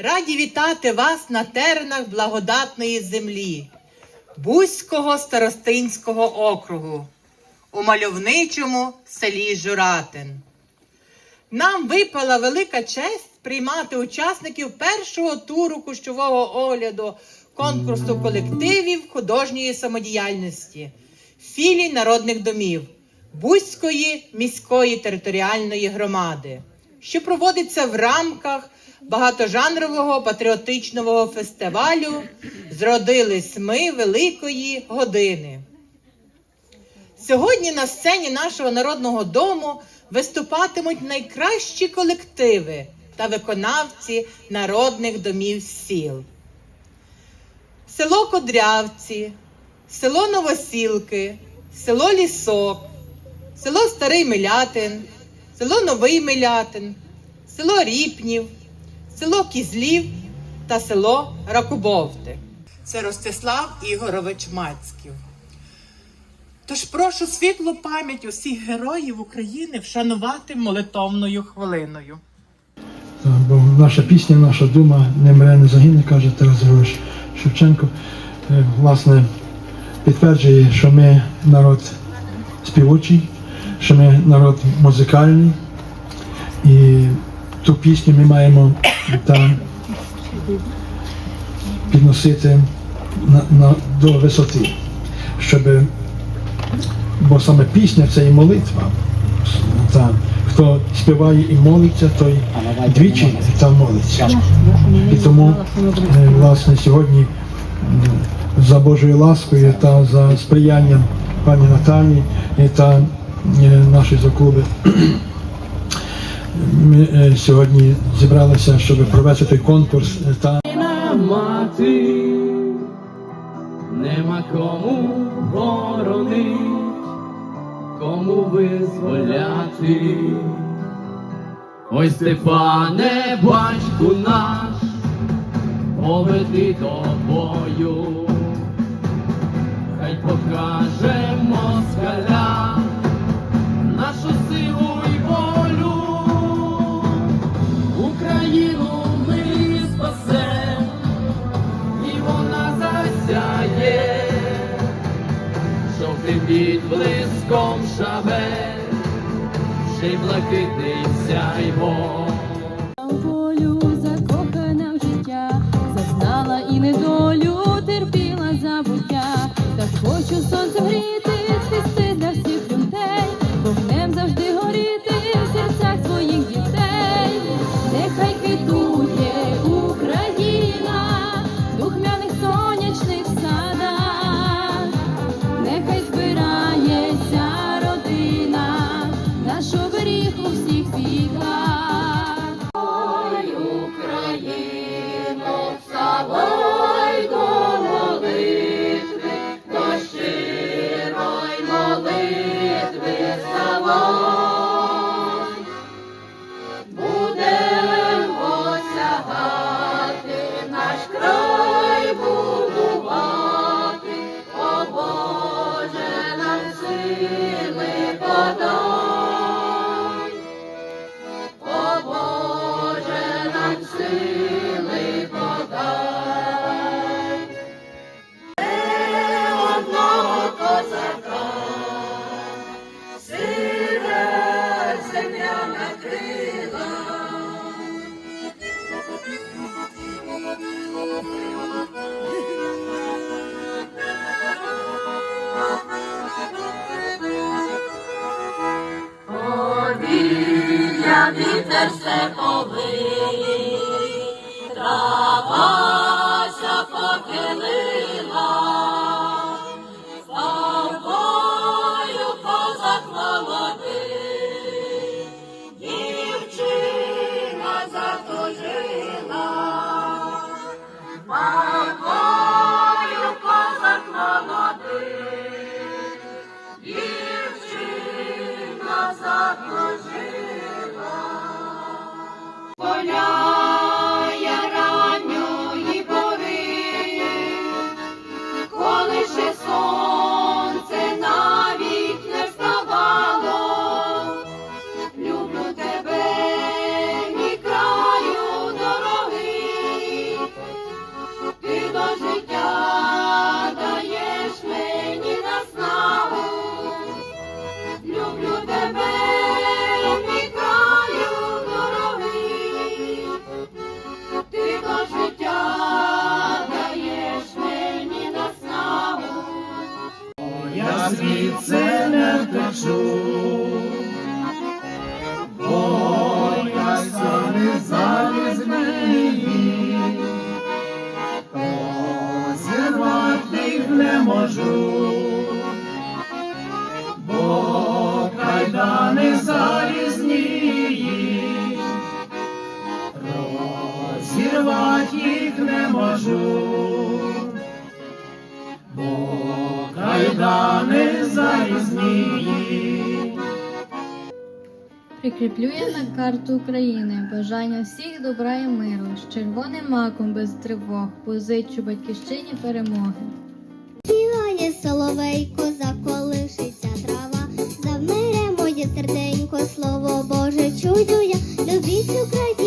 Раді вітати вас на теренах благодатної землі, Бузького старостинського округу, у мальовничому селі Журатин. Нам випала велика честь приймати учасників першого туру кущового огляду конкурсу колективів художньої самодіяльності філій народних домів Бузької міської територіальної громади, що проводиться в рамках багатожанрового патріотичного фестивалю Зродились ми великої години. Сьогодні на сцені нашого народного дому виступатимуть найкращі колективи та виконавці народних домів сіл. Село Кодрявці, село Новосілки, село Лісок, село Старий Милятин, село Новий Милятин, село Ріпнів, село Кізлів та село Ракубовти. Це Ростислав Ігорович Мацьків. Тож прошу світлу пам'ять усіх героїв України вшанувати молитовною хвилиною. Бо наша пісня, наша дума не мре, не загине, каже Тарас Григорович Шевченко. Е, Власне, підтверджує, що ми народ співочий, що ми народ музикальний. І ту пісню ми маємо та підносити на, на, до висоти, щоб бо саме пісня це і молитва. Та, хто співає і молиться, той двічі там молиться. І тому, е, власне, сьогодні за Божою ласкою та за сприянням пані Наталії та е, нашої заклуби ми е, сьогодні зібралися, щоб провести конкурс е, та мати, нема кому боронить, кому визволяти. Ой, Степане, батьку наш, поведи до бою, хай покаже жовтим відблиском шабель, ще й блакитний сяймо. волю закохана в життя, зазнала і недолю, забуття, так хочу сонце гріти, Повія вітер все повив, Розірвати їх не можу. Бо кайдани залізні. Прикріплю я на карту України бажання всіх добра і миру, з червоним маком без тривог, позичу батьківщині перемоги. Співає соловейко, заколишиться трава, завмире моє серденько, слово Боже чую я. Любіть Україну,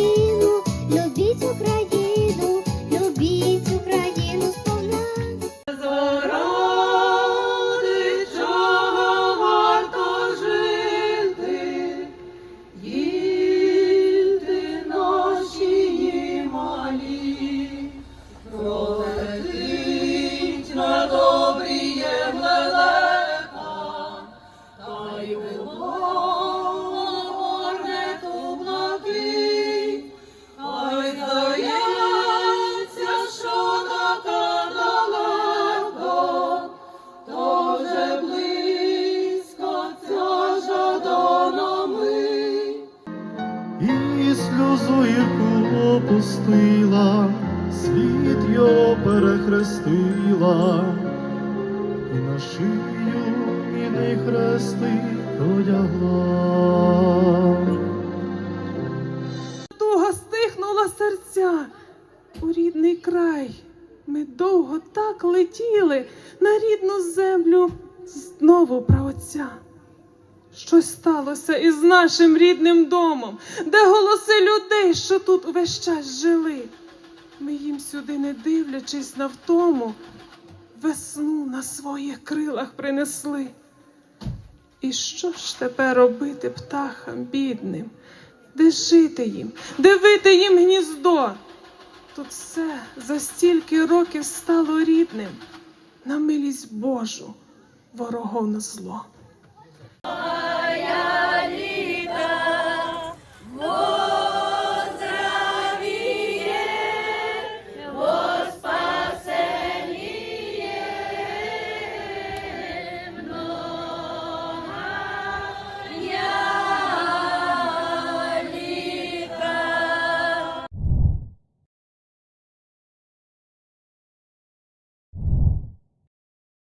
перехрестила, і на шию міний хрестик одягла. туга стихнула серця у рідний край. Ми довго так летіли на рідну землю знову праотця. Щось сталося із нашим рідним домом, де голоси людей, що тут увесь час жили. Ми їм сюди, не дивлячись на втому, весну на своїх крилах принесли. І що ж тепер робити птахам бідним? Де жити їм, де вити їм гніздо? Тут все за стільки років стало рідним, на милість Божу, ворогов на зло.